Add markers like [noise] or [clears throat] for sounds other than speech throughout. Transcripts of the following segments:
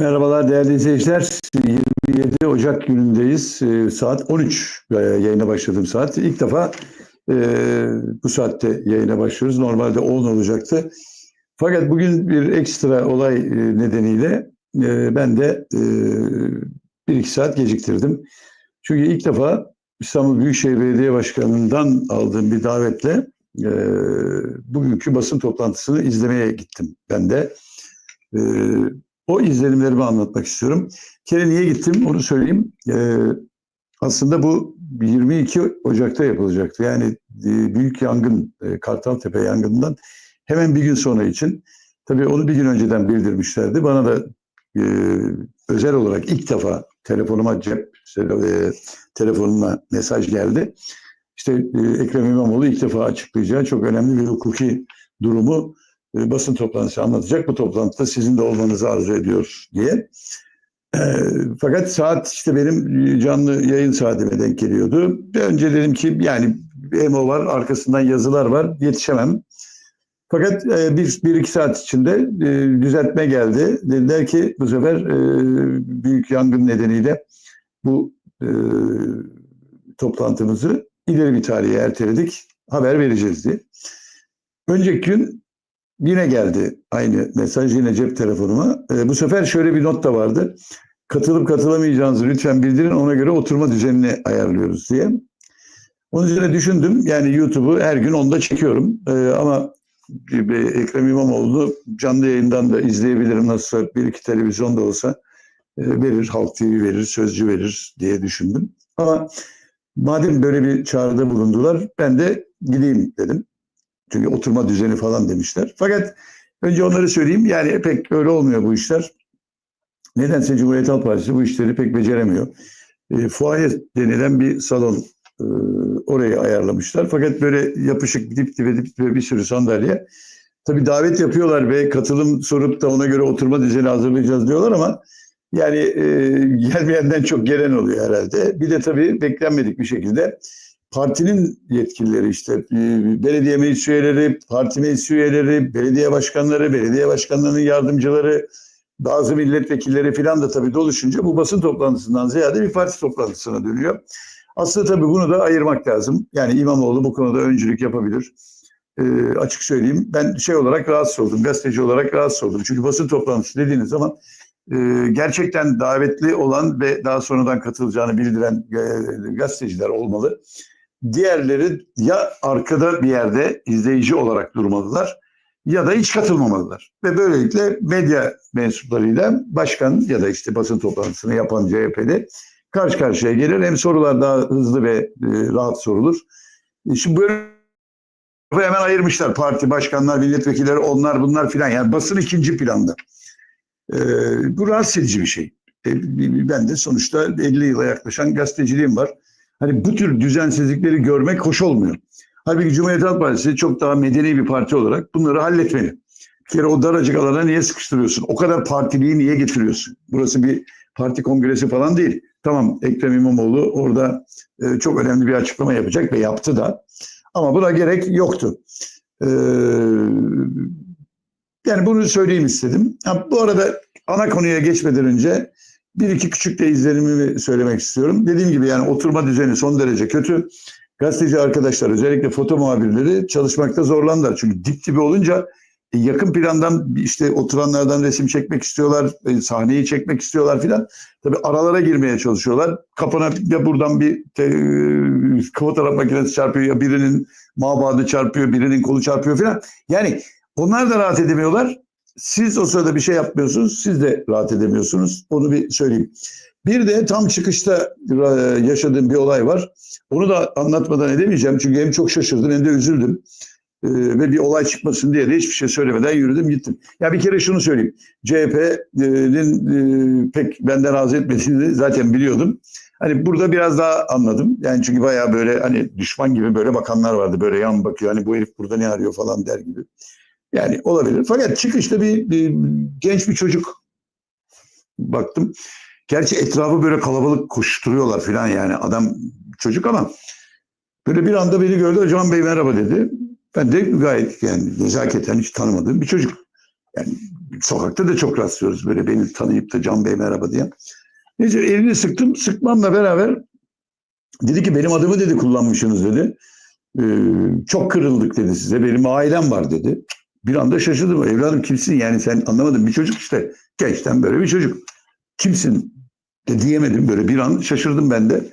Merhabalar değerli izleyiciler. 27 Ocak günündeyiz. Ee, Saat 13 e, yayına başladığım saat. İlk defa e, bu saatte yayına başlıyoruz. Normalde 10 olacaktı. Fakat bugün bir ekstra olay e, nedeniyle e, ben de e, bir iki saat geciktirdim. Çünkü ilk defa İstanbul Büyükşehir Belediye Başkanı'ndan aldığım bir davetle e, bugünkü basın toplantısını izlemeye gittim ben de. E, o izlenimlerimi anlatmak istiyorum. Bir kere niye gittim onu söyleyeyim. Ee, aslında bu 22 Ocak'ta yapılacaktı. Yani e, büyük yangın, e, Kartaltepe yangından hemen bir gün sonra için. Tabii onu bir gün önceden bildirmişlerdi. Bana da e, özel olarak ilk defa telefonuma cep e, telefonuma mesaj geldi. İşte e, Ekrem İmamoğlu ilk defa açıklayacağı çok önemli bir hukuki durumu e, basın toplantısı anlatacak. Bu toplantıda sizin de olmanızı arzu ediyor diye. E, fakat saat işte benim canlı yayın saatime denk geliyordu. Önce dedim ki yani emo var, arkasından yazılar var, yetişemem. Fakat e, bir, bir iki saat içinde e, düzeltme geldi. Dediler ki bu sefer e, büyük yangın nedeniyle bu e, toplantımızı ileri bir tarihe erteledik. Haber vereceğiz diye. Önceki gün Yine geldi aynı mesaj yine cep telefonuma. E, bu sefer şöyle bir not da vardı. Katılıp katılamayacağınızı lütfen bildirin ona göre oturma düzenini ayarlıyoruz diye. Onun üzerine düşündüm. Yani YouTube'u her gün onda çekiyorum. E, ama Ekrem İmamoğlu canlı yayından da izleyebilirim. Nasıl bir iki televizyon da olsa e, verir. Halk TV verir, Sözcü verir diye düşündüm. Ama madem böyle bir çağrıda bulundular ben de gideyim dedim. Çünkü oturma düzeni falan demişler. Fakat önce onları söyleyeyim. Yani pek öyle olmuyor bu işler. Nedense Cumhuriyet Halk Partisi bu işleri pek beceremiyor. E, fuaye denilen bir salon e, orayı ayarlamışlar. Fakat böyle yapışık dip dibe dip dibe bir sürü sandalye. Tabii davet yapıyorlar ve katılım sorup da ona göre oturma düzeni hazırlayacağız diyorlar ama yani e, gelmeyenden çok gelen oluyor herhalde. Bir de tabii beklenmedik bir şekilde partinin yetkilileri işte e, belediye meclis üyeleri, parti meclis üyeleri, belediye başkanları, belediye başkanlarının yardımcıları, bazı milletvekilleri filan da tabii doluşunca bu basın toplantısından ziyade bir parti toplantısına dönüyor. Aslında tabii bunu da ayırmak lazım. Yani İmamoğlu bu konuda öncülük yapabilir. E, açık söyleyeyim ben şey olarak rahatsız oldum, gazeteci olarak rahatsız oldum. Çünkü basın toplantısı dediğiniz zaman e, gerçekten davetli olan ve daha sonradan katılacağını bildiren e, gazeteciler olmalı. Diğerleri ya arkada bir yerde izleyici olarak durmalılar ya da hiç katılmamalılar. Ve böylelikle medya mensuplarıyla başkan ya da işte basın toplantısını yapan CHP'de karşı karşıya gelir. Hem sorular daha hızlı ve e, rahat sorulur. E şimdi böyle hemen ayırmışlar parti başkanlar, milletvekilleri onlar bunlar filan. Yani basın ikinci planda. E, bu rahatsız edici bir şey. E, ben de sonuçta 50 yıla yaklaşan gazeteciliğim var. Hani bu tür düzensizlikleri görmek hoş olmuyor. Halbuki Cumhuriyet Halk Partisi çok daha medeni bir parti olarak bunları halletmeli. Bir kere o daracık alana niye sıkıştırıyorsun? O kadar partiliği niye getiriyorsun? Burası bir parti kongresi falan değil. Tamam Ekrem İmamoğlu orada e, çok önemli bir açıklama yapacak ve yaptı da. Ama buna gerek yoktu. Ee, yani bunu söyleyeyim istedim. Ha, bu arada ana konuya geçmeden önce bir iki küçük de izlenimimi söylemek istiyorum. Dediğim gibi yani oturma düzeni son derece kötü. Gazeteci arkadaşlar özellikle foto muhabirleri çalışmakta zorlandılar. Çünkü dip dibe olunca e, yakın plandan işte oturanlardan resim çekmek istiyorlar, e, sahneyi çekmek istiyorlar filan. Tabii aralara girmeye çalışıyorlar. Kapına ya buradan bir te, e, fotoğraf makinesi çarpıyor ya birinin mabadı çarpıyor, birinin kolu çarpıyor filan. Yani onlar da rahat edemiyorlar. Siz o sırada bir şey yapmıyorsunuz, siz de rahat edemiyorsunuz. Onu bir söyleyeyim. Bir de tam çıkışta e, yaşadığım bir olay var. Onu da anlatmadan edemeyeceğim çünkü hem çok şaşırdım hem de üzüldüm. Ee, ve bir olay çıkmasın diye de hiçbir şey söylemeden yürüdüm gittim. Ya bir kere şunu söyleyeyim. CHP'nin e, pek benden razı etmediğini zaten biliyordum. Hani burada biraz daha anladım. Yani çünkü bayağı böyle hani düşman gibi böyle bakanlar vardı. Böyle yan bakıyor. Hani bu herif burada ne arıyor falan der gibi. Yani olabilir. Fakat çıkışta bir, bir genç bir çocuk baktım. Gerçi etrafı böyle kalabalık koşturuyorlar falan yani adam çocuk ama böyle bir anda beni gördü. Hocam Bey merhaba dedi. Ben de gayet yani nezaketen hiç tanımadığım bir çocuk. Yani sokakta da çok rastlıyoruz böyle beni tanıyıp da Can Bey merhaba diye. Neyse elini sıktım. Sıkmamla beraber dedi ki benim adımı dedi kullanmışsınız dedi. Ee, çok kırıldık dedi size. Benim ailem var dedi. Bir anda şaşırdım. Evladım kimsin yani sen anlamadın bir çocuk işte. Gençten böyle bir çocuk. Kimsin de diyemedim böyle bir an şaşırdım ben de.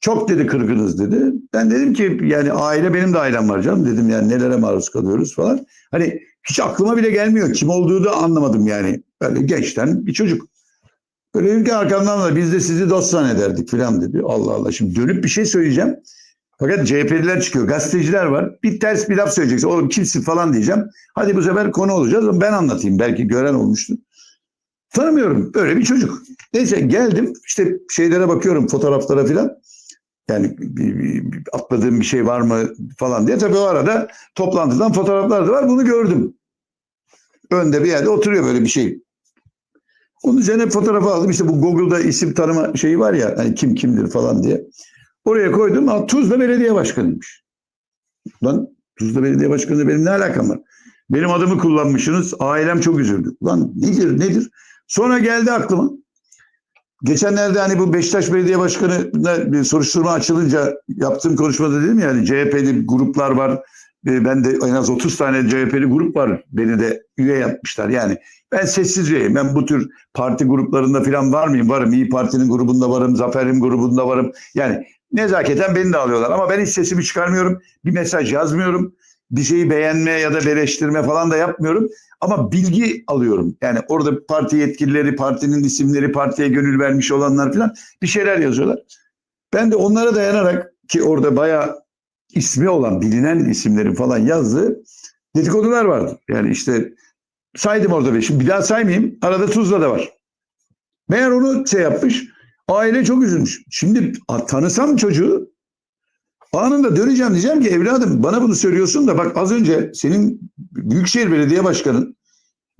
Çok dedi kırgınız dedi. Ben dedim ki yani aile benim de ailem var canım dedim yani nelere maruz kalıyoruz falan. Hani hiç aklıma bile gelmiyor. Kim olduğu da anlamadım yani. Böyle gençten bir çocuk. Böyle ki arkamdan da biz de sizi dost zannederdik falan dedi. Allah Allah şimdi dönüp bir şey söyleyeceğim. Fakat CHP'liler çıkıyor. Gazeteciler var. Bir ters bir laf söyleyeceksin. Oğlum kimsin falan diyeceğim. Hadi bu sefer konu olacağız. Ben anlatayım. Belki gören olmuştu. Tanımıyorum. Böyle bir çocuk. Neyse geldim. İşte şeylere bakıyorum fotoğraflara falan. Yani bir, bir- bir atladığım bir şey var mı falan diye. Tabii o arada toplantıdan fotoğraflar da var. Bunu gördüm. Önde bir yerde oturuyor böyle bir şey. Onun üzerine fotoğrafı aldım. İşte bu Google'da isim tanıma şeyi var ya. Hani kim kimdir falan diye. Oraya koydum. Ha, Tuzla Belediye Başkanıymış. Lan Tuzla Belediye Başkanı benim ne alakam var? Benim adımı kullanmışsınız. Ailem çok üzüldü. Lan nedir nedir? Sonra geldi aklıma. Geçenlerde hani bu Beşiktaş Belediye Başkanı'na bir soruşturma açılınca yaptığım konuşmada dedim ya hani CHP'li gruplar var. E, Ben de en az 30 tane CHP'li grup var. Beni de üye yapmışlar. Yani ben sessiz üyeyim. Ben bu tür parti gruplarında falan var mıyım? Varım. İyi Parti'nin grubunda varım. Zafer'in grubunda varım. Yani nezaketen beni de alıyorlar. Ama ben hiç sesimi çıkarmıyorum. Bir mesaj yazmıyorum. Bir şeyi beğenme ya da eleştirme falan da yapmıyorum. Ama bilgi alıyorum. Yani orada parti yetkilileri, partinin isimleri, partiye gönül vermiş olanlar falan bir şeyler yazıyorlar. Ben de onlara dayanarak ki orada bayağı ismi olan, bilinen isimlerin falan yazdığı dedikodular vardı. Yani işte saydım orada bir. Şimdi bir daha saymayayım. Arada Tuzla da var. Meğer onu şey yapmış. Aile çok üzülmüş. Şimdi tanısam çocuğu anında döneceğim diyeceğim ki evladım bana bunu söylüyorsun da bak az önce senin Büyükşehir Belediye Başkanın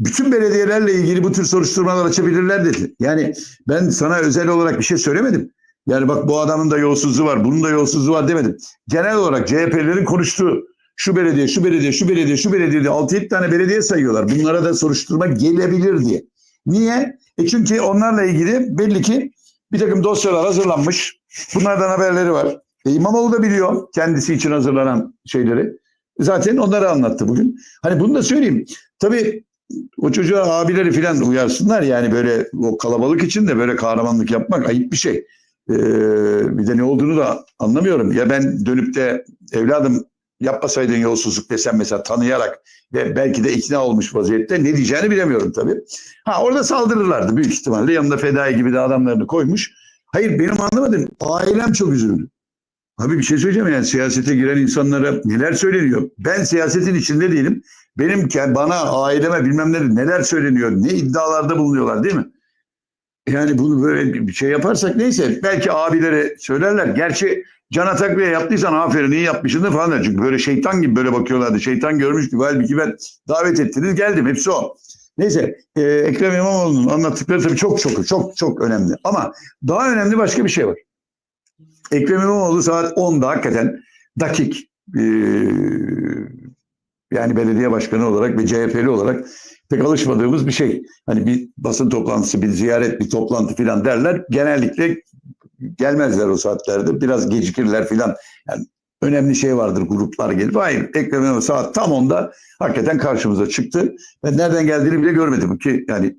bütün belediyelerle ilgili bu tür soruşturmalar açabilirler dedi. Yani ben sana özel olarak bir şey söylemedim. Yani bak bu adamın da yolsuzluğu var, bunun da yolsuzluğu var demedim. Genel olarak CHP'lerin konuştuğu şu belediye, şu belediye, şu belediye, şu belediye diye 6-7 tane belediye sayıyorlar. Bunlara da soruşturma gelebilir diye. Niye? E çünkü onlarla ilgili belli ki bir takım dosyalar hazırlanmış. Bunlardan haberleri var. E İmamoğlu da biliyor kendisi için hazırlanan şeyleri. Zaten onları anlattı bugün. Hani bunu da söyleyeyim. Tabii o çocuğa abileri falan uyarsınlar yani böyle o kalabalık için de böyle kahramanlık yapmak ayıp bir şey. Ee, bir de ne olduğunu da anlamıyorum. Ya ben dönüp de evladım yapmasaydın yolsuzluk desem mesela tanıyarak ve belki de ikna olmuş vaziyette ne diyeceğini bilemiyorum tabii. Ha orada saldırırlardı büyük ihtimalle. Yanında fedai gibi de adamlarını koymuş. Hayır benim anlamadığım ailem çok üzüldü. Abi bir şey söyleyeceğim yani siyasete giren insanlara neler söyleniyor? Ben siyasetin içinde değilim. Benim bana, aileme bilmem ne neler söyleniyor, ne iddialarda bulunuyorlar değil mi? Yani bunu böyle bir şey yaparsak neyse belki abilere söylerler. Gerçi Can Ataklı'ya yaptıysan aferin iyi yapmışsın falan der. Çünkü böyle şeytan gibi böyle bakıyorlardı. Şeytan görmüş gibi halbuki ben davet ettiniz geldim hepsi o. Neyse e, Ekrem İmamoğlu'nun anlattıkları tabii çok çok çok çok önemli. Ama daha önemli başka bir şey var. Ekrem İmamoğlu saat 10'da hakikaten dakik e, yani belediye başkanı olarak ve CHP'li olarak pek alışmadığımız bir şey. Hani bir basın toplantısı, bir ziyaret, bir toplantı filan derler. Genellikle gelmezler o saatlerde. Biraz gecikirler filan. Yani önemli şey vardır gruplar gelip. Hayır Ekrem İmamoğlu saat tam 10'da hakikaten karşımıza çıktı. Ben nereden geldiğini bile görmedim ki yani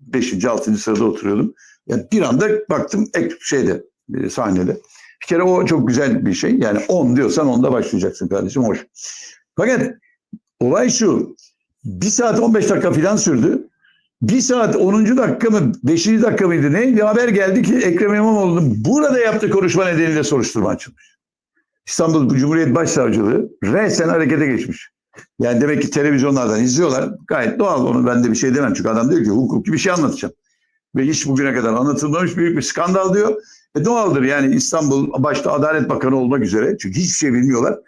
5. 6. sırada oturuyordum. Yani bir anda baktım ek şeyde e, sahnede. Bir kere o çok güzel bir şey. Yani 10 diyorsan 10'da başlayacaksın kardeşim. Hoş. Fakat olay şu. 1 saat 15 dakika falan sürdü. 1 saat 10. dakika mı 5. dakika mıydı ne? Bir haber geldi ki Ekrem İmamoğlu'nun burada yaptığı konuşma nedeniyle soruşturma açılmış. İstanbul Cumhuriyet Başsavcılığı resen harekete geçmiş. Yani demek ki televizyonlardan izliyorlar. Gayet doğal onu ben de bir şey demem. Çünkü adam diyor ki hukuki bir şey anlatacağım. Ve hiç bugüne kadar anlatılmamış büyük bir skandal diyor. E doğaldır yani İstanbul başta Adalet Bakanı olmak üzere. Çünkü hiçbir şey bilmiyorlar.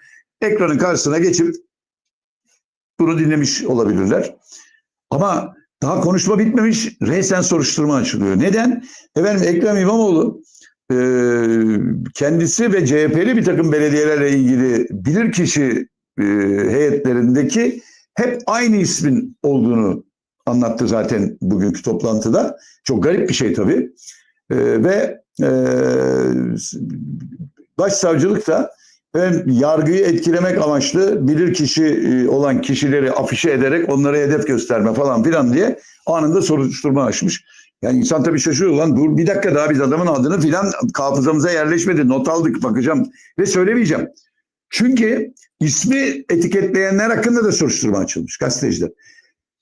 Ekranın karşısına geçip bunu dinlemiş olabilirler. Ama daha konuşma bitmemiş. Resen soruşturma açılıyor. Neden? Efendim Ekrem İmamoğlu e, kendisi ve CHP'li bir takım belediyelerle ilgili bilirkişi e, heyetlerindeki hep aynı ismin olduğunu anlattı zaten bugünkü toplantıda. Çok garip bir şey tabii. Ee, ve e, başsavcılık da hem yargıyı etkilemek amaçlı bilir kişi e, olan kişileri afişe ederek onlara hedef gösterme falan filan diye anında soruşturma açmış. Yani insan tabii şaşırıyor lan dur bir dakika daha biz adamın adını filan hafızamıza yerleşmedi. Not aldık bakacağım ve söylemeyeceğim. Çünkü ismi etiketleyenler hakkında da soruşturma açılmış gazeteciler.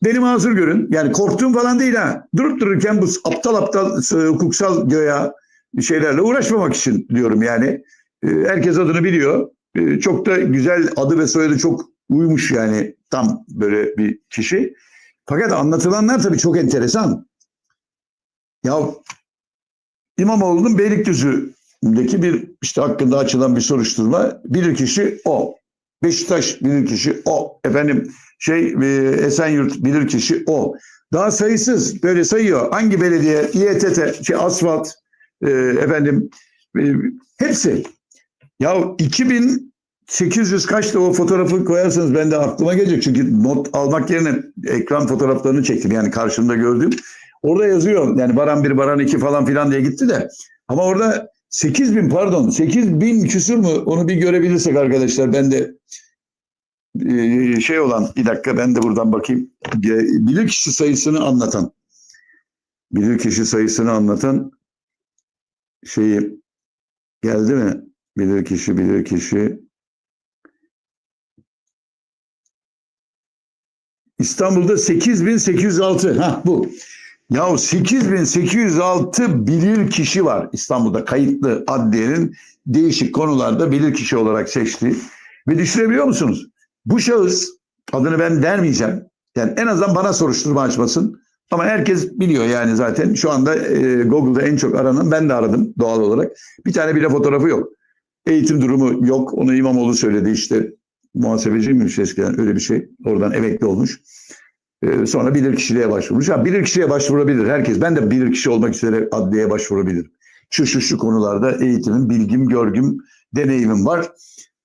Benim hazır görün. Yani korktuğum falan değil ha. Durup dururken bu aptal aptal e, hukuksal göya şeylerle uğraşmamak için diyorum yani. E, Herkes adını biliyor. E, Çok da güzel adı ve soyadı çok uymuş yani tam böyle bir kişi. Fakat anlatılanlar tabii çok enteresan. Ya İmamoğlu'nun Beylikdüzü'ndeki bir işte hakkında açılan bir soruşturma bilirkişi o. Beşiktaş bilirkişi o. Efendim şey e, Esenyurt bilirkişi o. Daha sayısız böyle sayıyor. Hangi belediye, İETT, şey asfalt, e, efendim e, hepsi. Ya 2800 kaçta o fotoğrafı koyarsanız ben de aklıma gelecek. Çünkü not almak yerine ekran fotoğraflarını çektim. Yani karşımda gördüğüm. Orada yazıyor yani Baran 1, Baran 2 falan filan diye gitti de. Ama orada 8 bin pardon 8 bin küsür mü onu bir görebilirsek arkadaşlar ben de e, şey olan bir dakika ben de buradan bakayım. E, Bilirkişi sayısını anlatan bilirkişi sayısını anlatan şeyi geldi mi? Bilirkişi bilirkişi İstanbul'da 8806 ha bu. Ya 8806 bilir kişi var İstanbul'da kayıtlı adliyenin değişik konularda bilir kişi olarak seçtiği. Ve düşünebiliyor musunuz? Bu şahıs adını ben vermeyeceğim. Yani en azından bana soruşturma açmasın. Ama herkes biliyor yani zaten. Şu anda e, Google'da en çok aranan ben de aradım doğal olarak. Bir tane bile fotoğrafı yok. Eğitim durumu yok. Onu İmamoğlu söyledi işte. Muhasebeci miymiş eskiden öyle bir şey. Oradan emekli olmuş. Ee, sonra bilirkişiliğe başvurmuş. Ha, bilirkişiye başvurabilir herkes. Ben de bilirkişi olmak üzere adliyeye başvurabilirim. Şu şu şu konularda eğitimim, bilgim, görgüm, deneyimim var.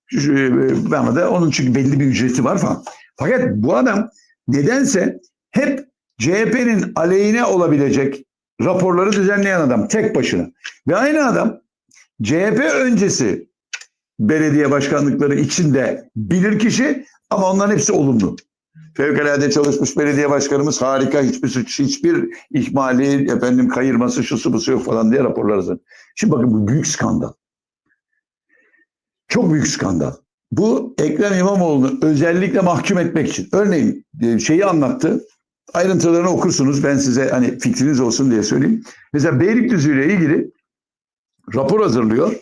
Şu, şu, e, da onun çünkü belli bir ücreti var falan. Fakat bu adam nedense hep CHP'nin aleyhine olabilecek raporları düzenleyen adam tek başına. Ve aynı adam CHP öncesi belediye başkanlıkları içinde bilir kişi ama onların hepsi olumlu. Fevkalade çalışmış belediye başkanımız harika hiçbir suç, hiçbir ihmali, efendim kayırması, şusu busu yok falan diye raporlar hazır. Şimdi bakın bu büyük skandal. Çok büyük skandal. Bu Ekrem İmamoğlu'nu özellikle mahkum etmek için. Örneğin e, şeyi anlattı. Ayrıntılarını okursunuz. Ben size hani fikriniz olsun diye söyleyeyim. Mesela Beylikdüzü ile ilgili rapor hazırlıyor.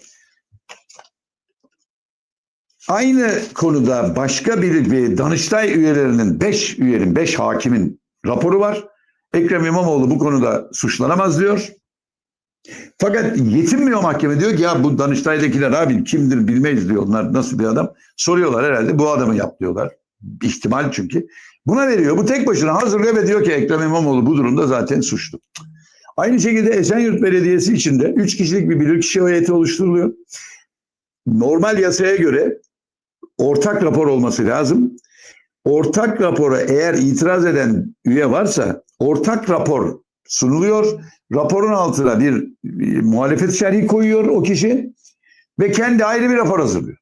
Aynı konuda başka bir, bir Danıştay üyelerinin 5 üyenin 5 hakimin raporu var. Ekrem İmamoğlu bu konuda suçlanamaz diyor. Fakat yetinmiyor mahkeme diyor ki ya bu Danıştay'dakiler abi kimdir bilmeyiz diyor. Onlar nasıl bir adam? Soruyorlar herhalde bu adamı yap diyorlar. İhtimal çünkü. Buna veriyor. Bu tek başına hazırlıyor ve diyor ki Ekrem İmamoğlu bu durumda zaten suçlu. Aynı şekilde Esenyurt Belediyesi içinde 3 kişilik bir bilirkişi heyeti oluşturuluyor. Normal yasaya göre ortak rapor olması lazım. Ortak rapora eğer itiraz eden üye varsa ortak rapor sunuluyor. Raporun altına bir, bir muhalefet şerhi koyuyor o kişi ve kendi ayrı bir rapor hazırlıyor.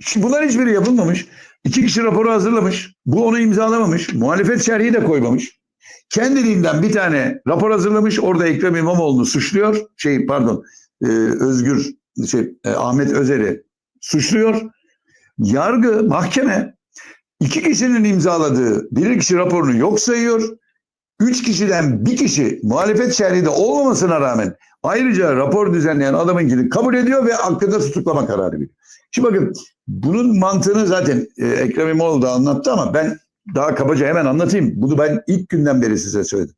Şimdi bunlar hiçbiri yapılmamış. İki kişi raporu hazırlamış. Bu onu imzalamamış. Muhalefet şerhi de koymamış. Kendiliğinden bir tane rapor hazırlamış. Orada Ekrem İmamoğlu'nu suçluyor. Şey pardon e, Özgür şey e, Ahmet Özer'i suçluyor. Yargı, mahkeme iki kişinin imzaladığı bir kişi raporunu yok sayıyor. Üç kişiden bir kişi muhalefet şerhinde olmamasına rağmen ayrıca rapor düzenleyen adamınkini kabul ediyor ve hakkında tutuklama kararı veriyor. Şimdi bakın bunun mantığını zaten e, Ekrem İmamoğlu da anlattı ama ben daha kabaca hemen anlatayım. Bunu ben ilk günden beri size söyledim.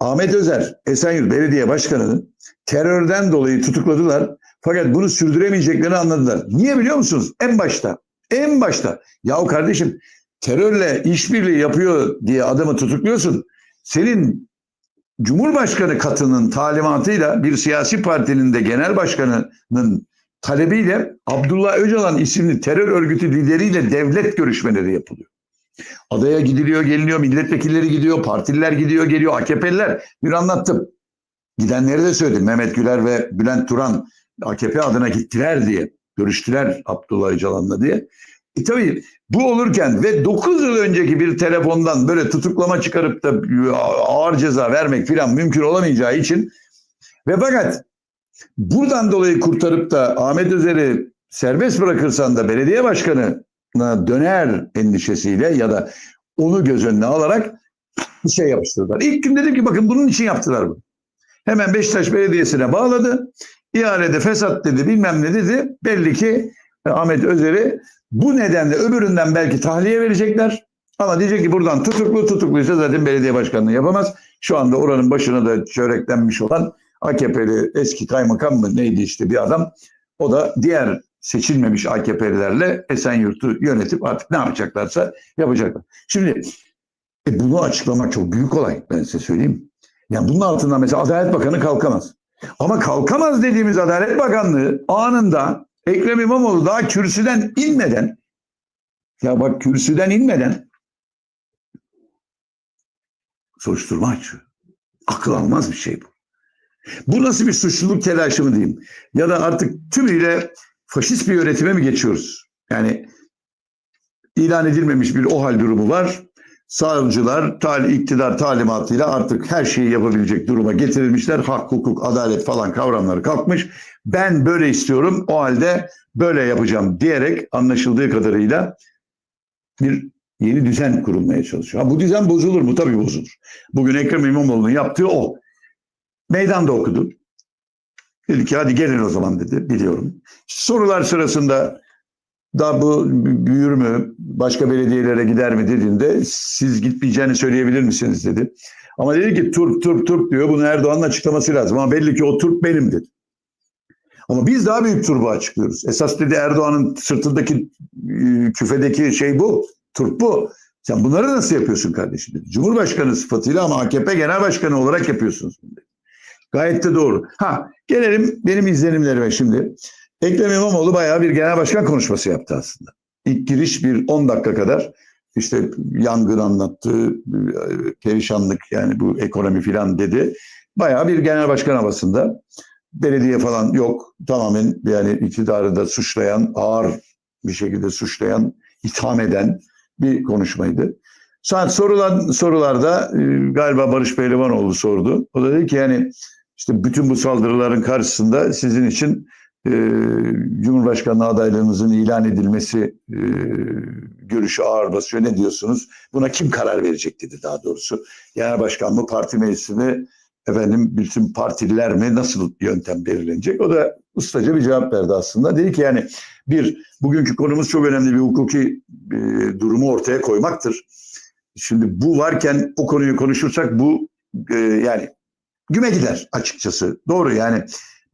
Ahmet Özer, Esenyurt Belediye Başkanı'nı terörden dolayı tutukladılar. Fakat bunu sürdüremeyeceklerini anladılar. Niye biliyor musunuz? En başta. En başta. Yahu kardeşim terörle işbirliği yapıyor diye adamı tutukluyorsun. Senin Cumhurbaşkanı katının talimatıyla bir siyasi partinin de genel başkanının talebiyle Abdullah Öcalan isimli terör örgütü lideriyle devlet görüşmeleri yapılıyor. Adaya gidiliyor, geliniyor, milletvekilleri gidiyor, partililer gidiyor, geliyor, AKP'liler. Bir anlattım. Gidenleri de söyledim. Mehmet Güler ve Bülent Turan AKP adına gittiler diye. Görüştüler Abdullah Öcalan'la diye. E tabii bu olurken ve 9 yıl önceki bir telefondan böyle tutuklama çıkarıp da ağır ceza vermek filan mümkün olamayacağı için ve fakat buradan dolayı kurtarıp da Ahmet Özer'i serbest bırakırsan da belediye başkanına döner endişesiyle ya da onu göz önüne alarak bir şey yapıştırdılar. İlk gün dedim ki bakın bunun için yaptılar bunu. Hemen Beşiktaş Belediyesi'ne bağladı. İhalede fesat dedi bilmem ne dedi. Belli ki Ahmet Özer'i bu nedenle öbüründen belki tahliye verecekler. Ama diyecek ki buradan tutuklu tutukluysa zaten belediye başkanlığı yapamaz. Şu anda oranın başına da çöreklenmiş olan AKP'li eski kaymakam mı neydi işte bir adam. O da diğer seçilmemiş AKP'lilerle Esenyurt'u yönetip artık ne yapacaklarsa yapacaklar. Şimdi e, bunu açıklamak çok büyük olay ben size söyleyeyim. Yani bunun altından mesela Adalet Bakanı kalkamaz. Ama kalkamaz dediğimiz Adalet Bakanlığı anında Ekrem İmamoğlu daha kürsüden inmeden ya bak kürsüden inmeden soruşturma açıyor. Akıl almaz bir şey bu. Bu nasıl bir suçluluk telaşı mı diyeyim? Ya da artık tümüyle faşist bir yönetime mi geçiyoruz? Yani ilan edilmemiş bir OHAL durumu var. Savcılar tali, iktidar talimatıyla artık her şeyi yapabilecek duruma getirilmişler. Hak, hukuk, adalet falan kavramları kalkmış. Ben böyle istiyorum o halde böyle yapacağım diyerek anlaşıldığı kadarıyla bir yeni düzen kurulmaya çalışıyor. Ha, bu düzen bozulur mu? Tabii bozulur. Bugün Ekrem İmamoğlu'nun yaptığı o. Meydanda okudu. Dedi ki hadi gelin o zaman dedi biliyorum. Sorular sırasında da bu büyür mü, başka belediyelere gider mi dediğinde siz gitmeyeceğini söyleyebilir misiniz dedi. Ama dedi ki Turp Turp Turp diyor bunu Erdoğan'ın açıklaması lazım ama belli ki o Turp benim dedi. Ama biz daha büyük turbu açıklıyoruz. Esas dedi Erdoğan'ın sırtındaki e, küfedeki şey bu. Turp bu. Sen bunları nasıl yapıyorsun kardeşim dedi. Cumhurbaşkanı sıfatıyla ama AKP genel başkanı olarak yapıyorsunuz dedi. Gayet de doğru. Ha gelelim benim izlenimlerime şimdi. Ekrem İmamoğlu bayağı bir genel başkan konuşması yaptı aslında. İlk giriş bir 10 dakika kadar işte yangın anlattı, perişanlık yani bu ekonomi filan dedi. Bayağı bir genel başkan havasında. Belediye falan yok. Tamamen yani iktidarı da suçlayan, ağır bir şekilde suçlayan, itham eden bir konuşmaydı. Sonra sorulan sorularda galiba Barış Pehlivanoğlu sordu. O da dedi ki yani işte bütün bu saldırıların karşısında sizin için e, Cumhurbaşkanlığı adaylığınızın ilan edilmesi e, görüşü ağır basıyor. Ne diyorsunuz? Buna kim karar verecek dedi daha doğrusu. Genel Başkan mı, parti meclisi mi, efendim bütün partililer mi, nasıl yöntem belirlenecek? O da ustaca bir cevap verdi aslında. Dedi ki yani bir, bugünkü konumuz çok önemli bir hukuki e, durumu ortaya koymaktır. Şimdi bu varken o konuyu konuşursak bu e, yani güme gider açıkçası. Doğru yani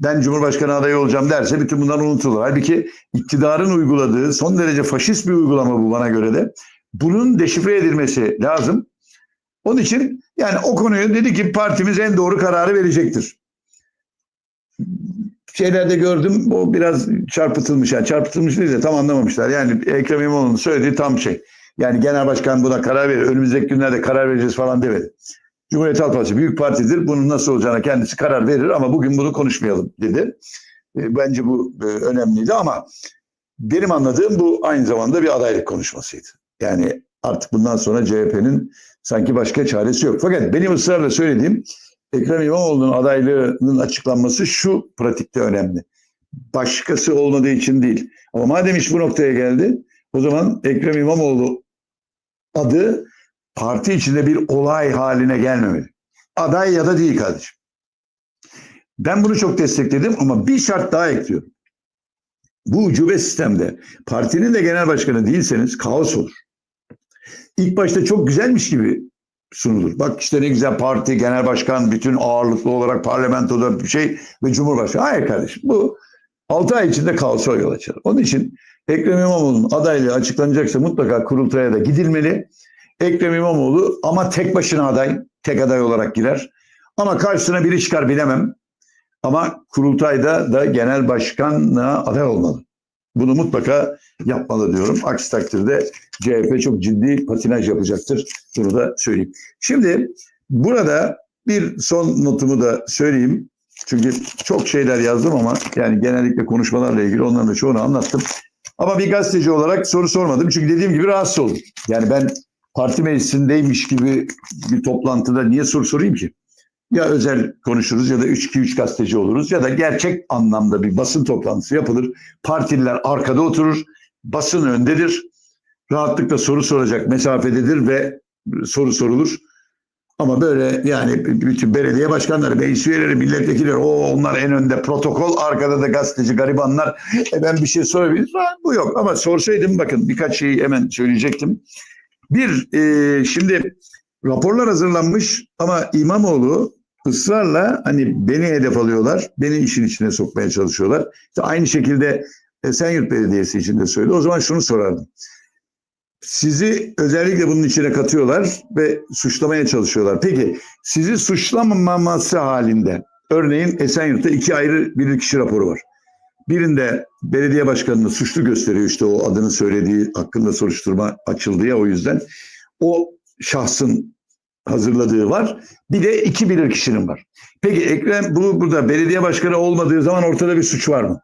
ben Cumhurbaşkanı adayı olacağım derse bütün bunlar unutulur. Halbuki iktidarın uyguladığı son derece faşist bir uygulama bu bana göre de. Bunun deşifre edilmesi lazım. Onun için yani o konuyu dedi ki partimiz en doğru kararı verecektir. Şeylerde gördüm o biraz çarpıtılmış. Yani çarpıtılmış değil de tam anlamamışlar. Yani Ekrem İmamoğlu'nun söylediği tam şey. Yani genel başkan buna karar verir. Önümüzdeki günlerde karar vereceğiz falan demedi. Cumhuriyet Halk Partisi büyük partidir. Bunun nasıl olacağına kendisi karar verir ama bugün bunu konuşmayalım dedi. E, bence bu e, önemliydi ama benim anladığım bu aynı zamanda bir adaylık konuşmasıydı. Yani artık bundan sonra CHP'nin sanki başka çaresi yok. Fakat benim ısrarla söylediğim Ekrem İmamoğlu'nun adaylığının açıklanması şu pratikte önemli. Başkası olmadığı için değil. Ama madem iş bu noktaya geldi o zaman Ekrem İmamoğlu adı parti içinde bir olay haline gelmemeli. Aday ya da değil kardeşim. Ben bunu çok destekledim ama bir şart daha ekliyorum. Bu ucube sistemde partinin de genel başkanı değilseniz kaos olur. İlk başta çok güzelmiş gibi sunulur. Bak işte ne güzel parti, genel başkan, bütün ağırlıklı olarak parlamentoda bir şey ve cumhurbaşkanı. Hayır kardeşim bu 6 ay içinde kaosa yol açar. Onun için Ekrem İmamoğlu'nun adaylığı açıklanacaksa mutlaka kurultaya da gidilmeli. Ekrem İmamoğlu ama tek başına aday, tek aday olarak girer. Ama karşısına biri çıkar bilemem. Ama kurultayda da genel başkanlığa aday olmalı. bunu mutlaka yapmalı diyorum. Aksi takdirde CHP çok ciddi patinaj yapacaktır. Bunu da söyleyeyim. Şimdi burada bir son notumu da söyleyeyim. Çünkü çok şeyler yazdım ama yani genellikle konuşmalarla ilgili onların da çoğunu anlattım. Ama bir gazeteci olarak soru sormadım. Çünkü dediğim gibi rahatsız oldum. Yani ben parti meclisindeymiş gibi bir toplantıda niye soru sorayım ki? Ya özel konuşuruz ya da 3-2-3 gazeteci oluruz ya da gerçek anlamda bir basın toplantısı yapılır. Partililer arkada oturur, basın öndedir. Rahatlıkla soru soracak mesafededir ve soru sorulur. Ama böyle yani bütün belediye başkanları, meclis üyeleri, milletvekilleri o onlar en önde protokol, arkada da gazeteci garibanlar. E ben bir şey sorabilirim. Bu yok ama sorsaydım bakın birkaç şeyi hemen söyleyecektim. Bir, e, şimdi raporlar hazırlanmış ama İmamoğlu ısrarla hani beni hedef alıyorlar, beni işin içine sokmaya çalışıyorlar. İşte aynı şekilde Esenyurt Belediyesi için de söyledi. O zaman şunu sorardım. Sizi özellikle bunun içine katıyorlar ve suçlamaya çalışıyorlar. Peki sizi suçlamaması halinde örneğin Esenyurt'ta iki ayrı bilirkişi raporu var. Birinde belediye başkanını suçlu gösteriyor işte o adını söylediği hakkında soruşturma açıldı ya o yüzden. O şahsın hazırladığı var. Bir de iki bilir kişinin var. Peki Ekrem bu burada belediye başkanı olmadığı zaman ortada bir suç var mı?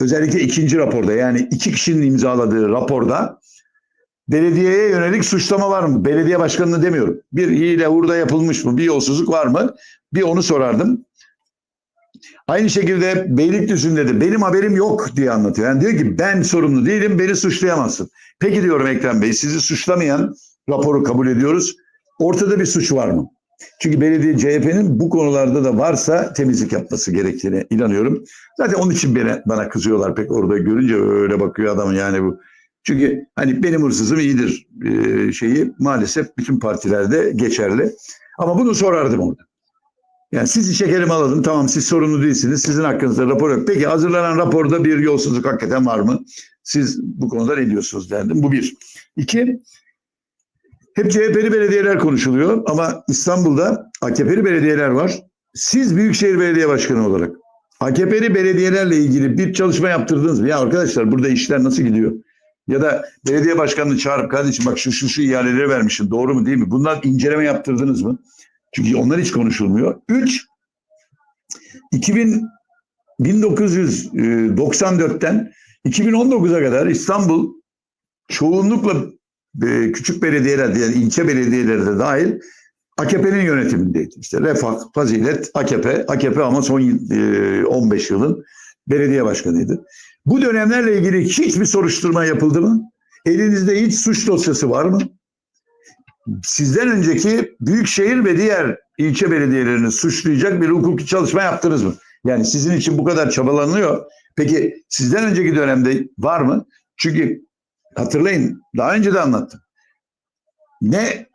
Özellikle ikinci raporda yani iki kişinin imzaladığı raporda belediyeye yönelik suçlama var mı? Belediye başkanını demiyorum. Bir hile hurda yapılmış mı? Bir yolsuzluk var mı? Bir onu sorardım. Aynı şekilde Beylikdüzü'nde de benim haberim yok diye anlatıyor. Yani diyor ki ben sorumlu değilim beni suçlayamazsın. Peki diyorum Ekrem Bey sizi suçlamayan raporu kabul ediyoruz. Ortada bir suç var mı? Çünkü belediye CHP'nin bu konularda da varsa temizlik yapması gerektiğine inanıyorum. Zaten onun için bana, bana kızıyorlar pek orada görünce öyle bakıyor adam yani bu. Çünkü hani benim hırsızım iyidir şeyi maalesef bütün partilerde geçerli. Ama bunu sorardım orada. Yani sizi şekerim alalım tamam siz sorumlu değilsiniz sizin hakkınızda rapor yok. Peki hazırlanan raporda bir yolsuzluk hakikaten var mı? Siz bu konuda ne diyorsunuz derdim. Bu bir. İki, hep CHP'li belediyeler konuşuluyor ama İstanbul'da AKP'li belediyeler var. Siz Büyükşehir Belediye Başkanı olarak AKP'li belediyelerle ilgili bir çalışma yaptırdınız mı? Ya arkadaşlar burada işler nasıl gidiyor? Ya da belediye başkanını çağırıp kardeşim bak şu şu şu ihaleleri vermişsin doğru mu değil mi? Bunlar inceleme yaptırdınız mı? Çünkü onlar hiç konuşulmuyor. Üç, 2000, 1994'ten 2019'a kadar İstanbul çoğunlukla e, küçük belediyeler yani ilçe belediyeleri dahil AKP'nin yönetimindeydi. İşte Refah, Fazilet, AKP, AKP ama son e, 15 yılın belediye başkanıydı. Bu dönemlerle ilgili hiçbir soruşturma yapıldı mı? Elinizde hiç suç dosyası var mı? Sizden önceki büyükşehir ve diğer ilçe belediyelerini suçlayacak bir hukuki çalışma yaptınız mı? Yani sizin için bu kadar çabalanıyor. Peki sizden önceki dönemde var mı? Çünkü hatırlayın daha önce de anlattım. Ne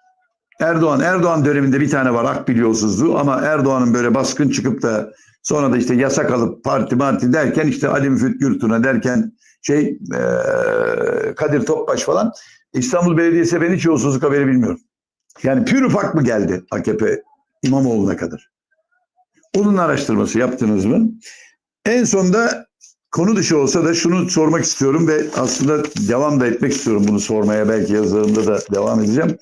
Erdoğan, Erdoğan döneminde bir tane var akbil yolsuzluğu ama Erdoğan'ın böyle baskın çıkıp da sonra da işte yasak alıp parti marti derken işte Ali Müfit Gürtun'a derken şey Kadir Topbaş falan İstanbul Belediyesi ben hiç yolsuzluk haberi bilmiyorum. Yani pür ufak mı geldi AKP İmamoğlu'na kadar? Onun araştırması yaptınız mı? En sonda konu dışı olsa da şunu sormak istiyorum ve aslında devam da etmek istiyorum bunu sormaya. Belki yazılarımda da devam edeceğim.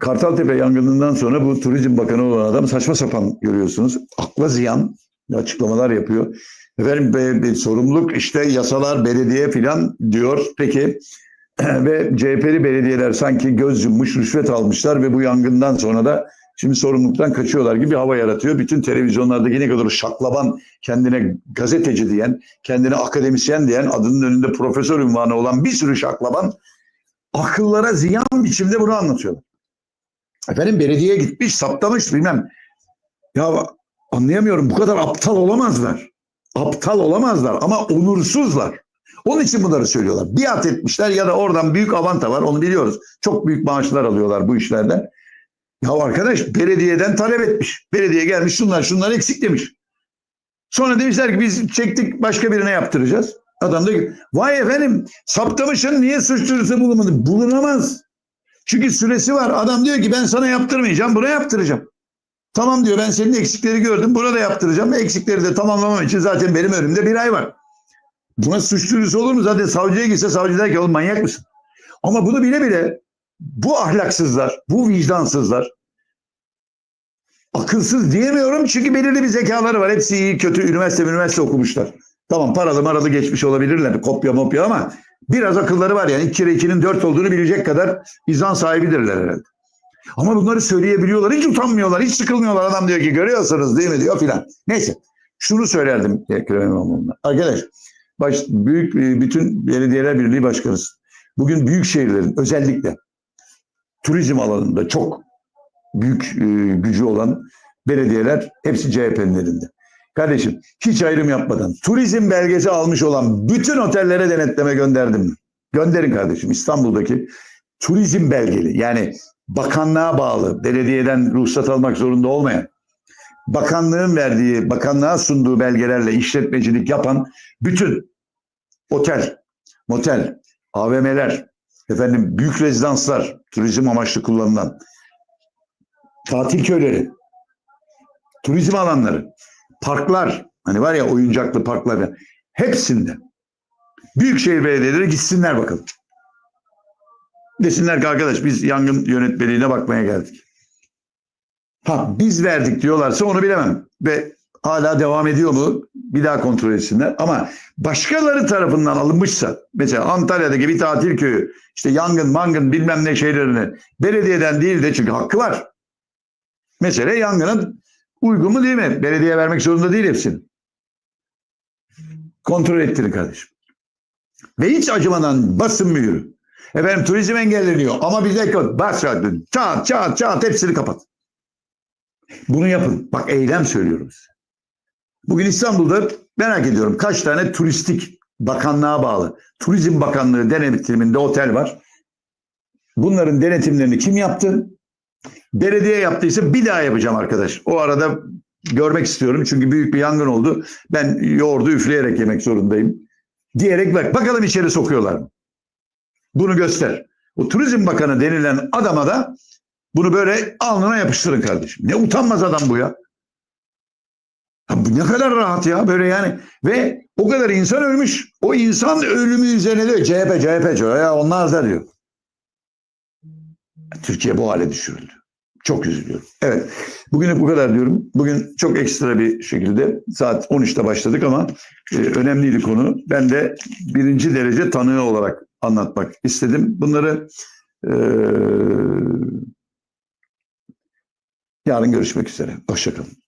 Kartaltepe yangınından sonra bu Turizm Bakanı olan adam saçma sapan görüyorsunuz. Akla ziyan açıklamalar yapıyor. Efendim be, be, sorumluluk işte yasalar, belediye filan diyor. Peki [clears throat] ve CHP'li belediyeler sanki göz yummuş, rüşvet almışlar ve bu yangından sonra da şimdi sorumluluktan kaçıyorlar gibi hava yaratıyor. Bütün televizyonlardaki ne kadar şaklaban, kendine gazeteci diyen, kendine akademisyen diyen, adının önünde profesör ünvanı olan bir sürü şaklaban akıllara ziyan biçimde bunu anlatıyorlar. Efendim belediye gitmiş, saptamış bilmem. Ya anlayamıyorum bu kadar aptal olamazlar. Aptal olamazlar ama onursuzlar. Onun için bunları söylüyorlar. Biat etmişler ya da oradan büyük avanta var onu biliyoruz. Çok büyük maaşlar alıyorlar bu işlerden. Ya arkadaş belediyeden talep etmiş. Belediye gelmiş şunlar şunlar eksik demiş. Sonra demişler ki biz çektik başka birine yaptıracağız. Adam ki vay efendim saptamışın niye suç duyurusu bulunmadı? Bulunamaz. Çünkü süresi var. Adam diyor ki ben sana yaptırmayacağım buna yaptıracağım. Tamam diyor ben senin eksikleri gördüm. Burada yaptıracağım. Eksikleri de tamamlamam için zaten benim önümde bir ay var. Buna suç olur mu? Zaten savcıya gitse savcı der ki oğlum manyak mısın? Ama bunu bile bile bu ahlaksızlar, bu vicdansızlar akılsız diyemiyorum çünkü belirli bir zekaları var. Hepsi iyi kötü üniversite üniversite okumuşlar. Tamam paralı maralı geçmiş olabilirler kopya mopya ama biraz akılları var yani 2 kere 2'nin 4 olduğunu bilecek kadar izan sahibidirler herhalde. Ama bunları söyleyebiliyorlar. Hiç utanmıyorlar. Hiç sıkılmıyorlar. Adam diyor ki görüyorsunuz değil mi diyor filan. Neyse. Şunu söylerdim Ekrem İmamoğlu'na. Arkadaş baş, büyük e, bütün belediyeler birliği başkanısın. Bugün büyük şehirlerin özellikle turizm alanında çok büyük e, gücü olan belediyeler hepsi CHP'nin elinde. Kardeşim hiç ayrım yapmadan turizm belgesi almış olan bütün otellere denetleme gönderdim. Gönderin kardeşim İstanbul'daki turizm belgeli yani bakanlığa bağlı belediyeden ruhsat almak zorunda olmayan bakanlığın verdiği bakanlığa sunduğu belgelerle işletmecilik yapan bütün otel, motel, AVM'ler, efendim büyük rezidanslar, turizm amaçlı kullanılan tatil köyleri, turizm alanları, parklar, hani var ya oyuncaklı parklar hepsinde büyükşehir belediyeleri gitsinler bakalım. Desinler ki arkadaş biz yangın yönetmeliğine bakmaya geldik. Ha biz verdik diyorlarsa onu bilemem. Ve hala devam ediyor mu? Bir daha kontrol etsinler. Ama başkaları tarafından alınmışsa mesela Antalya'daki bir tatil köyü işte yangın mangın bilmem ne şeylerini belediyeden değil de çünkü hakkı var. Mesele yangının uygun mu değil mi? Belediye vermek zorunda değil hepsini. Kontrol ettirin kardeşim. Ve hiç acımadan basın mühürü. Efendim turizm engelleniyor ama bir dakika bas çat çat çat hepsini kapat. Bunu yapın. Bak eylem söylüyorum size. Bugün İstanbul'da merak ediyorum kaç tane turistik bakanlığa bağlı Turizm Bakanlığı denetiminde otel var. Bunların denetimlerini kim yaptı? Belediye yaptıysa bir daha yapacağım arkadaş. O arada görmek istiyorum çünkü büyük bir yangın oldu. Ben yoğurdu üfleyerek yemek zorundayım. Diyerek bak bakalım içeri sokuyorlar mı? Bunu göster. O Turizm Bakanı denilen adama da bunu böyle alnına yapıştırın kardeşim. Ne utanmaz adam bu ya. ya bu ne kadar rahat ya böyle yani. Ve o kadar insan ölmüş. O insan ölümü üzerine diyor CHP CHP diyor ya onlar da diyor. Türkiye bu hale düşürüldü. Çok üzülüyorum. Evet. Bugün bu kadar diyorum. Bugün çok ekstra bir şekilde saat 13'te başladık ama e, önemliydi konu. Ben de birinci derece tanığı olarak anlatmak istedim. Bunları e, yarın görüşmek üzere. Hoşçakalın.